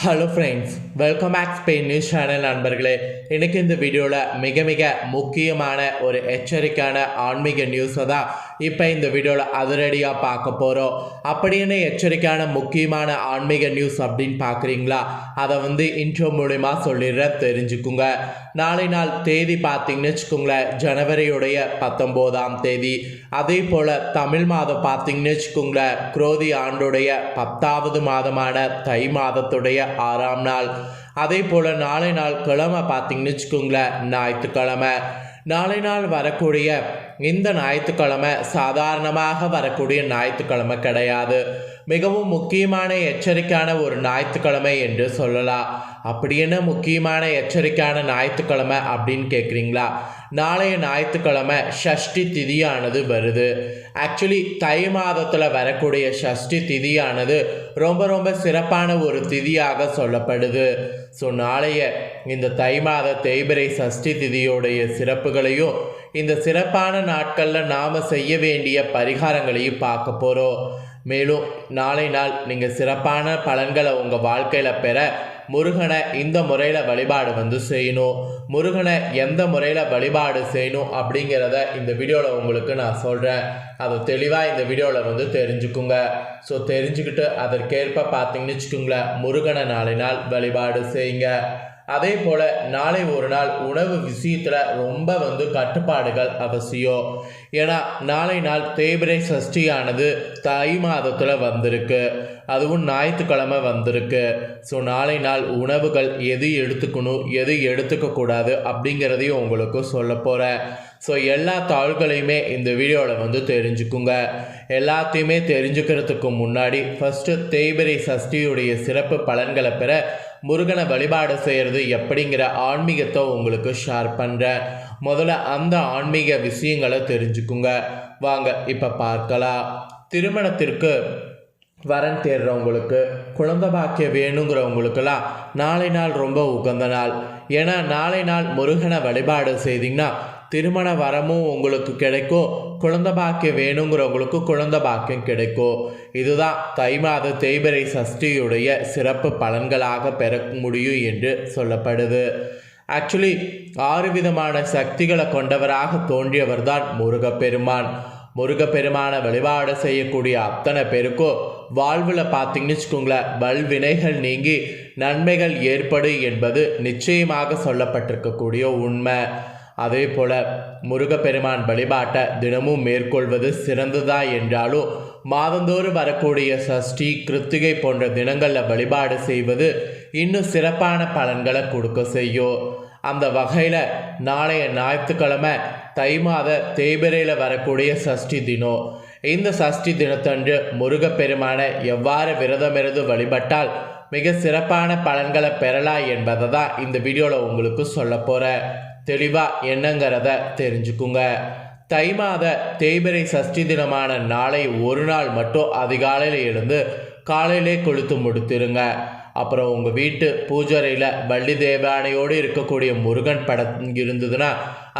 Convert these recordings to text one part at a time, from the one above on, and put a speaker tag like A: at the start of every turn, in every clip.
A: Hello friends welcome back Spain news channel நண்பர்களே. இன்றைக்கி இந்த வீடியோவில் மிக மிக முக்கியமான ஒரு எச்சரிக்கையான ஆன்மீக நியூஸை தான் இப்போ இந்த வீடியோவில் அதிரடியாக பார்க்க போகிறோம் அப்படின்னு எச்சரிக்கையான முக்கியமான ஆன்மீக நியூஸ் அப்படின்னு பார்க்குறீங்களா? அதை வந்து இன்ட்ரோ மூலிமா சொல்லிடுற தெரிஞ்சுக்குங்க. நாளை நாள் தேதி பார்த்தீங்கன்னு வச்சுக்கோங்களேன் ஜனவரியுடைய பத்தொம்போதாம் தேதி. அதே போல் தமிழ் மாதம் பார்த்தீங்கன்னு வச்சுக்கோங்களேன் குரோதி ஆண்டுடைய பத்தாவது மாதமான தை மாதத்துடைய ஆறாம் நாள். அதே போல் நாளை நாள் கிழமை பார்த்தீங்கன்னு வச்சுக்கோங்களேன் ஞாயிற்றுக்கிழமை. நாளை நாள் வரக்கூடிய இந்த ஞாயிற்றுக்கிழமை சாதாரணமாக வரக்கூடிய ஞாயிற்றுக்கிழமை கிடையாது. மிகவும் முக்கியமான எச்சரிக்கையான ஒரு ஞாயிற்றுக்கிழமை என்று சொல்லலாம். அப்படி என்ன முக்கியமான எச்சரிக்கையான ஞாயிற்றுக்கிழமை அப்படின்னு கேட்குறீங்களா? நாளைய ஞாயிற்றுக்கிழமை ஷஷ்டி திதியானது வருது. ஆக்சுவலி தை மாதத்தில் வரக்கூடிய ஷஷ்டி திதியானது ரொம்ப ரொம்ப சிறப்பான ஒரு திதியாக சொல்லப்படுது. ஸோ நாளைய இந்த தை மாத தேய்பிரை சஷ்டி திதியோடைய சிறப்புகளையும் இந்த சிறப்பான நாட்களில் நாம் செய்ய வேண்டிய பரிகாரங்களையும் பார்க்க போகிறோம் மேலும் நாளை நாள் நீங்கள் சிறப்பான பலன்களை உங்கள் வாழ்க்கையில் பெற முருகனை இந்த முறையில் வழிபாடு வந்து செய்யணும். முருகனை எந்த முறையில் வழிபாடு செய்யணும் அப்படிங்கிறத இந்த வீடியோவில் உங்களுக்கு நான் சொல்கிறேன் அது தெளிவாக இந்த வீடியோவில் வந்து தெரிஞ்சுக்குங்க. ஸோ தெரிஞ்சுக்கிட்டு அதற்கேற்ப பார்த்தீங்கன்னு வச்சுக்கோங்களேன் முருகனை நாளை நாள் வழிபாடு செய்யுங்க. அதே போல் நாளை ஒரு நாள் உணவு விஷயத்தில் ரொம்ப வந்து கட்டுப்பாடுகள் அவசியம். ஏன்னா நாளை நாள் தேய்பிரை சஷ்டியானது தை மாதத்தில் வந்திருக்கு. அதுவும் ஞாயிற்றுக்கிழமை வந்திருக்கு. ஸோ நாளை நாள் உணவுகள் எது எடுத்துக்கணும் எது எடுத்துக்கக்கூடாது அப்படிங்கிறதையும் உங்களுக்கு சொல்ல போகிறேன் ஸோ எல்லா தாள்களையுமே இந்த வீடியோவில் வந்து தெரிஞ்சுக்குங்க. எல்லாத்தையுமே தெரிஞ்சுக்கிறதுக்கு முன்னாடி ஃபஸ்ட்டு தேய்பிரை சஷ்டியுடைய சிறப்பு பலன்களை பெற முருகனை வழிபாடு செய்கிறது எப்படிங்கிற ஆன்மீகத்தை உங்களுக்கு ஷேர் பண்ணுறேன் முதல்ல அந்த ஆன்மீக விஷயங்களை தெரிஞ்சுக்குங்க. வாங்க இப்போ பார்க்கலாம். திருமணத்திற்கு வரன் தேடுறவங்களுக்கு குழந்தை பாக்கியம் வேணுங்கிறவங்களுக்கெல்லாம் நாளை நாள் ரொம்ப உகந்த நாள். ஏன்னா நாளை நாள் முருகனை வழிபாடு செய்தீங்கன்னா திருமண வரமும் உங்களுக்கு கிடைக்கும். குழந்தை பாக்கியம் வேணுங்கிறவங்களுக்கு குழந்தை பாக்கியம் கிடைக்கும். இதுதான் தை மாத தேய்பிரை சஷ்டியுடைய சிறப்பு பலன்களாக பெற முடியும் என்று சொல்லப்படுது. ஆக்சுவலி ஆறு விதமான சக்திகளை கொண்டவராக தோன்றியவர் தான் முருகப்பெருமான். முருகப்பெருமானை வழிபாடு செய்யக்கூடிய அத்தனை பேருக்கும் வாழ்வில் பார்த்தீங்கன்னு வச்சுக்கோங்களேன் வல்வினைகள் நீங்கி நன்மைகள் ஏற்படும் என்பது நிச்சயமாக சொல்லப்பட்டிருக்கக்கூடிய உண்மை. அதே போல முருகப்பெருமான் வழிபாட்டை தினமும் மேற்கொள்வது சிறந்ததா என்றாலும் மாதந்தோறும் வரக்கூடிய சஷ்டி கிருத்திகை போன்ற தினங்களில் வழிபாடு செய்வது இன்னும் சிறப்பான பலன்களை கொடுக்க செய்யும். அந்த வகையில் நாளைய ஞாயிற்றுக்கிழமை தை மாத தேய்பிரையில் வரக்கூடிய சஷ்டி தினம். இந்த சஷ்டி தினத்தன்று முருகப்பெருமானை எவ்வாறு விரதமிருந்து வழிபட்டால் மிக சிறப்பான பலன்களை பெறலாம் என்பதை தான் இந்த வீடியோவில் உங்களுக்கு சொல்ல போகிறேன் தெளிவாக என்னங்கிறத தெரிஞ்சுக்குங்க. தை மாத தேய்பிரை சஷ்டி தினமான நாளை ஒரு நாள் மட்டும் அதிகாலையில் எழுந்து காலையிலே கொளுத்து முடித்துருங்க. அப்புறம் உங்கள் வீட்டு பூஜரையில் வள்ளி தேவானையோடு இருக்கக்கூடிய முருகன் படம் இருந்ததுன்னா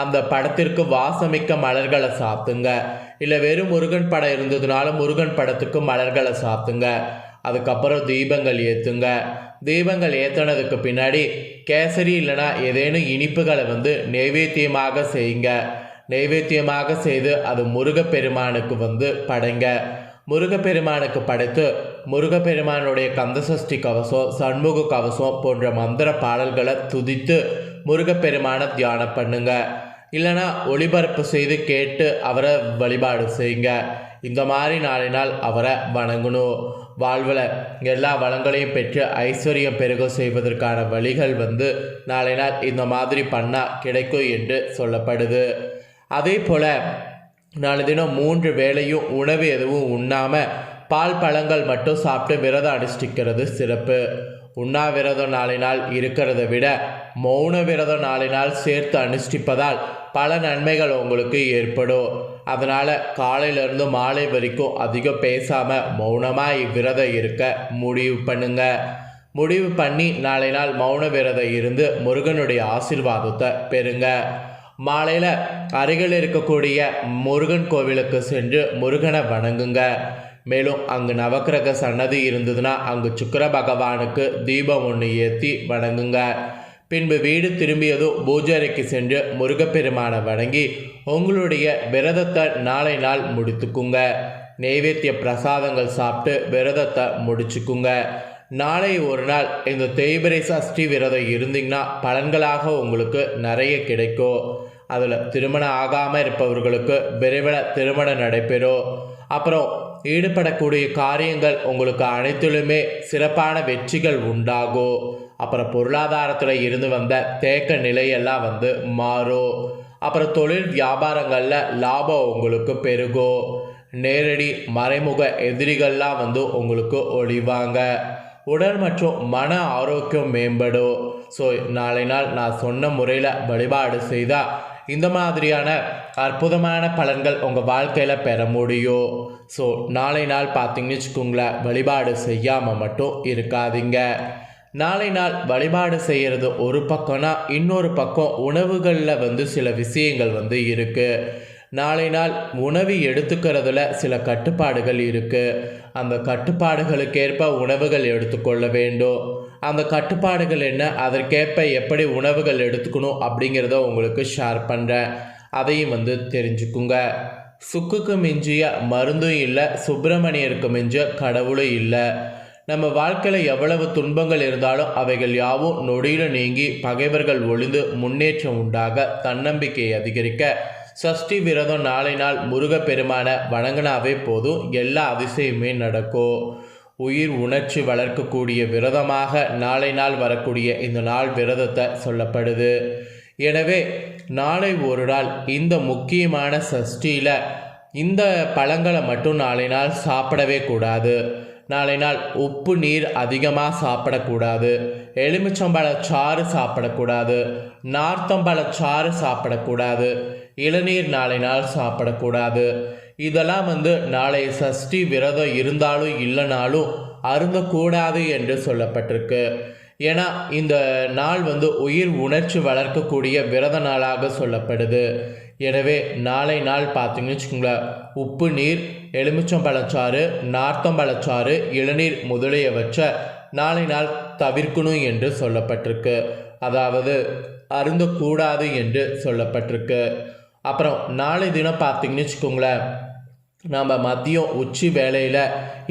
A: அந்த படத்திற்கு வாசமிக்க மலர்களை சாத்துங்க. இல்லை வெறும் முருகன் படம் இருந்ததுனால முருகன் படத்துக்கு மலர்களை சாத்துங்க. அதுக்கப்புறம் தீபங்கள் ஏற்றுங்க தீபங்கள் ஏற்றுனதுக்கு பின்னாடி கேசரி இல்லைனா ஏதேனும் இனிப்புகளை வந்து நைவேத்தியமாக செய்யுங்க. நைவேத்தியமாக செய்து அது முருகப்பெருமானுக்கு வந்து படைங்க. முருகப்பெருமானுக்கு படைத்து முருகப்பெருமானுடைய கந்தசஷ்டி கவசம் சண்முக கவசம் போன்ற மந்திர பாடல்களை துதித்து முருகப்பெருமானை தியானம் பண்ணுங்கள் இல்லைனா ஒளிபரப்பு செய்து கேட்டு அவரை வழிபாடு செய்யுங்க. இந்த மாதிரி நாளை நாள் அவரை வணங்கணும் வாழ்வில் எல்லா வளங்களையும் பெற்று ஐஸ்வர்யம் பெருக செய்வதற்கான வழிகள் வந்து நாளை நாள் இந்த மாதிரி பண்ணால் கிடைக்கும் என்று சொல்லப்படுது. அதே போல் நாலு தினம் மூன்று வேளையும் உணவு எதுவும் உண்ணாமல் பால் பழங்கள் மட்டும் சாப்பிட்டு விரதம் அனுஷ்டிக்கிறது சிறப்பு. உண்ணாவிரத நாளை நாள் இருக்கிறத விட மௌன விரதம் நாளை நாள் சேர்த்து அனுஷ்டிப்பதால் பல நன்மைகள் உங்களுக்கு ஏற்படும். அதனால் காலையிலேருந்து மாலை வரைக்கும் அதிகம் பேசாமல் மௌனமாக இவ்விரதம் இருக்க முடிவு பண்ணுங்க. முடிவு பண்ணி நாளை நாள் மௌன விரதம் இருந்து முருகனுடைய ஆசிர்வாதத்தை பெறுங்க. மாலையில் அருகில் இருக்கக்கூடிய முருகன் கோவிலுக்கு சென்று முருகனை வணங்குங்க. மேலும் அங்கு நவக்கிரக சன்னதி இருந்ததுன்னா அங்கு சுக்கிர பகவானுக்கு தீபம் ஒன்று ஏற்றி வணங்குங்க. பின்பு வீடு திரும்பியதும் பூஜாரிக்கு சென்று முருகப்பெருமானை வணங்கி உங்களுடைய விரதத்தை நாளை நாள் முடித்துக்குங்க. நெய்வேத்திய பிரசாதங்கள் சாப்பிட்டு விரதத்தை முடிச்சுக்குங்க. நாளை ஒரு நாள் இந்த தேய்பிரை சஷ்டி விரதம் இருந்தீங்கன்னா பலன்களாக உங்களுக்கு நிறைய கிடைக்கும். அதில் திருமணம் ஆகாமல் இருப்பவர்களுக்கு விரைவில் திருமணம் நடைபெறும். அப்புறம் ஈடுபடக்கூடிய காரியங்கள் உங்களுக்கு அனைத்திலுமே சிறப்பான வெற்றிகள் உண்டாகும் அப்புறம் பொருளாதாரத்தில் இருந்து வந்த தேக்க நிலையெல்லாம் வந்து மாறும் அப்புறம் தொழில் வியாபாரங்களில் லாபம் உங்களுக்கு பெருகும் நேரடி மறைமுக எதிரிகள்லாம் வந்து உங்களுக்கு ஒழிவாங்க உடல் மற்றும் மன ஆரோக்கியம் மேம்படும் ஸோ நாளை நாள் நான் சொன்ன முறையில் வழிபாடு செய்தால் இந்த மாதிரியான அற்புதமான பலன்கள் உங்கள் வாழ்க்கையில் பெற முடியும். ஸோ நாளை நாள் பார்த்தீங்கன்னு வச்சுக்கோங்களேன் வழிபாடு செய்யாமல் மட்டும் இருக்காதீங்க. நாளை நாள் வழிபாடு செய்கிறது ஒரு பக்கம்னா இன்னொரு பக்கம் உணவுகளில் வந்து சில விஷயங்கள் வந்து இருக்குது நாளை நாள் உணவு எடுத்துக்கிறதுல சில கட்டுப்பாடுகள் இருக்குது அந்த கட்டுப்பாடுகளுக்கேற்ப உணவுகள் எடுத்துக்கொள்ள வேண்டும். அந்த கட்டுப்பாடுகள் என்ன? அதற்கேற்ப எப்படி உணவுகள் எடுத்துக்கணும் அப்படிங்கிறத உங்களுக்கு ஷேர் பண்ணுறேன் அதையும் வந்து தெரிஞ்சுக்குங்க. சுக்குக்கு மிஞ்சிய மருந்தும் இல்லை சுப்பிரமணியருக்கு மிஞ்சிய கடவுளும் இல்லை. நம்ம வாழ்க்கையில் எவ்வளவு துன்பங்கள் இருந்தாலும் அவைகள் யாவும் நொடியில் நீங்கி பகைவர்கள் ஒளிந்து முன்னேற்றம் உண்டாக தன்னம்பிக்கையை அதிகரிக்க சஷ்டி விரதம் நாளை நாள் முருகப்பெருமான வணங்கினாவே போதும் எல்லா அதிசயமே நடக்கும். உயிர் உணர்ச்சி வளர்க்கக்கூடிய விரதமாக நாளை நாள் வரக்கூடிய இந்த நாள் விரதத்தை சொல்லப்படுது. எனவே நாளை ஒரு நாள் இந்த முக்கியமான சஷ்டியில் இந்த பழங்களை மட்டும் நாளை நாள் சாப்பிடவே கூடாது. நாளை நாள் உப்பு நீர் அதிகமாக சாப்பிடக்கூடாது. எலுமிச்சம்பழ சாறு சாப்பிடக்கூடாது. நார்த்தம்பழ சாறு சாப்பிடக்கூடாது. இளநீர் நாளை நாள் சாப்பிடக்கூடாது. இதெல்லாம் வந்து நாளை சஷ்டி விரதம் இருந்தாலும் இல்லைனாலும் அருந்தக்கூடாது என்று சொல்லப்பட்டிருக்கு. ஏன்னா இந்த நாள் வந்து உயிர் உணர்ச்சி வளர்க்கக்கூடிய விரத நாளாக சொல்லப்படுது. எனவே நாளை நாள் பார்த்தீங்கன்னு வச்சுக்கோங்களேன் உப்பு நீர் எலுமிச்சம்பழச்சாறு நார்த்தம்பழச்சாறு இளநீர் முதலியவற்றை நாளை நாள் தவிர்க்கணும் என்று சொல்லப்பட்டிருக்கு. அதாவது அருந்தக்கூடாது என்று சொல்லப்பட்டிருக்கு. அப்புறம் நாளை தினம் பார்த்தீங்கன்னு வச்சுக்கோங்களேன் நம்ம மதியம் உச்சி வேலையில்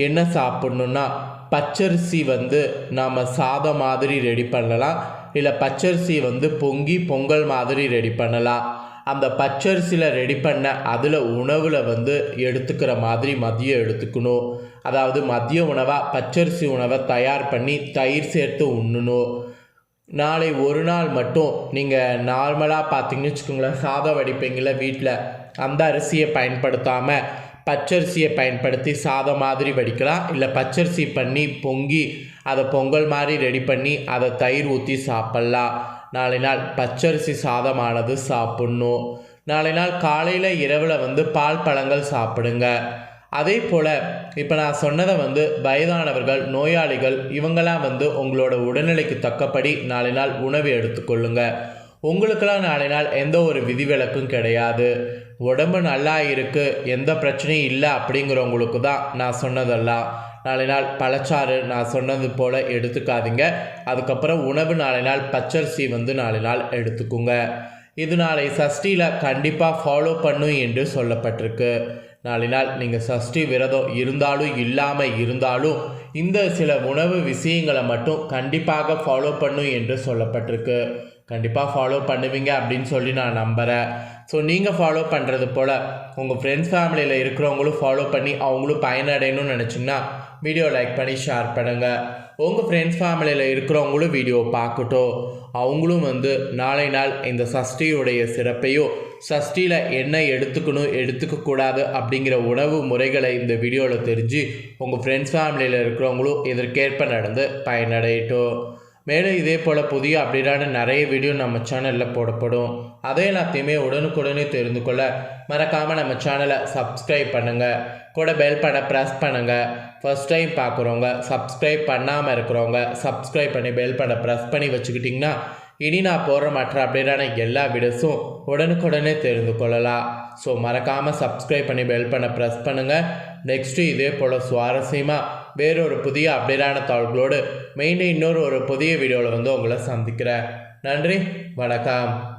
A: என்ன சாப்பிட்ணுன்னா பச்சரிசி வந்து நாம் சாதம் மாதிரி ரெடி பண்ணலாம். இல்லை பச்சரிசி வந்து பொங்கி பொங்கல் மாதிரி ரெடி பண்ணலாம். அந்த பச்சரிசியில் ரெடி பண்ண அதில் உணவில் வந்து எடுத்துக்கிற மாதிரி மதியம் எடுத்துக்கணும். அதாவது மதிய உணவாக பச்சரிசி உணவை தயார் பண்ணி தயிர் சேர்த்து உண்ணணும். நாளை ஒரு நாள் மட்டும் நீங்கள் நார்மலாக பார்த்தீங்கன்னு வச்சுக்கோங்களேன் சாதம் வடிப்பீங்கள வீட்டில் அந்த அரிசியை பயன்படுத்தாமல் பச்சரிசியை பயன்படுத்தி சாதம் மாதிரி வடிக்கலாம். இல்லை பச்சரிசி பண்ணி பொங்கி அதை பொங்கல் மாதிரி ரெடி பண்ணி அதை தயிர் ஊற்றி சாப்பிட்லாம். நாளை நாள் பச்சரிசி சாதமானது சாப்பிட்ணும். நாளை நாள் காலையில் இரவில் வந்து பால் பழங்கள் சாப்பிடுங்க. அதே போல் இப்போ நான் சொன்னதை வந்து வயதானவர்கள் நோயாளிகள் இவங்கெல்லாம் வந்து உங்களோட உடல்நிலைக்கு தக்கப்படி நாளை நாள் உணவு எடுத்துக்கொள்ளுங்க. உங்களுக்கெல்லாம் நாளை நாள் எந்த ஒரு விதிவிலக்கும் கிடையாது. உடம்பு நல்லா இருக்குது எந்த பிரச்சனையும் இல்லை அப்படிங்கிறவங்களுக்கு தான் நான் சொன்னதெல்லாம். நாளை நாள் பழச்சாறு நான் சொன்னது போல் எடுத்துக்காதீங்க. அதுக்கப்புறம் உணவு நாளை நாள் பச்சரிசி வந்து நாளை நாள் எடுத்துக்குங்க. இது நாளை சஷ்டியில் கண்டிப்பாக ஃபாலோ பண்ணும் என்று சொல்லப்பட்டிருக்கு. நாளை நாள் நீங்கள் சஷ்டி விரதம் இருந்தாலும் இல்லாமல் இருந்தாலும் இந்த சில உணவு விஷயங்களை மட்டும் கண்டிப்பாக ஃபாலோ பண்ணும் என்று சொல்லப்பட்டிருக்கு. கண்டிப்பாக ஃபாலோ பண்ணுவீங்க அப்படின்னு சொல்லி நான் நம்புகிறேன் ஸோ நீங்கள் ஃபாலோ பண்ணுறது போல் உங்கள் ஃப்ரெண்ட்ஸ் ஃபேமிலியில் இருக்கிறவங்களும் ஃபாலோ பண்ணி அவங்களும் பயனடையணும்னு நினச்சிங்கன்னா வீடியோ லைக் பண்ணி ஷேர் பண்ணுங்கள் உங்கள் ஃப்ரெண்ட்ஸ் ஃபேமிலியில் இருக்கிறவங்களும் வீடியோ பார்க்கட்டும். அவங்களும் வந்து நாளை நாள் இந்த சஷ்டியுடைய சிறப்பையும் சஷ்டியில் என்ன எடுத்துக்கணும் எடுத்துக்கக்கூடாது அப்படிங்கிற உணவு முறைகளை இந்த வீடியோவில் தெரிஞ்சு உங்கள் ஃப்ரெண்ட்ஸ் ஃபேமிலியில் இருக்கிறவங்களும் இதற்கேற்ப நடந்து பயனடையட்டும். மேலும் இதே போல் புதிய அப்டேட்டான நிறைய வீடியோ நம்ம சேனலில் போடப்படும். அதே எல்லாத்தையுமே உடனுக்குடனே தெரிந்து கொள்ள மறக்காமல் நம்ம சேனலை சப்ஸ்கிரைப் பண்ணுங்கள் கூட பெல் பண்ண ப்ரெஸ் பண்ணுங்கள் ஃபஸ்ட் டைம் பார்க்குறவங்க சப்ஸ்கிரைப் பண்ணாமல் இருக்கிறவங்க சப்ஸ்கிரைப் பண்ணி பெல் பண்ண ப்ரெஸ் பண்ணி வச்சுக்கிட்டிங்கன்னா இனி நான் போடுற மற்ற அப்டேட்டான எல்லா வீடியோஸும் உடனுக்குடனே தெரிந்து கொள்ளலாம். ஸோ மறக்காமல் சப்ஸ்கிரைப் பண்ணி பெல் பண்ண ப்ரெஸ் பண்ணுங்கள் நெக்ஸ்ட்டு இதே போல் சுவாரஸ்யமாக வேறொரு புதிய அப்டேட்டான தாள்களோடு மெயினாக இன்னொரு ஒரு புதிய வீடியோவில் வந்து உங்களை சந்திக்கிறேன். நன்றி வணக்கம்.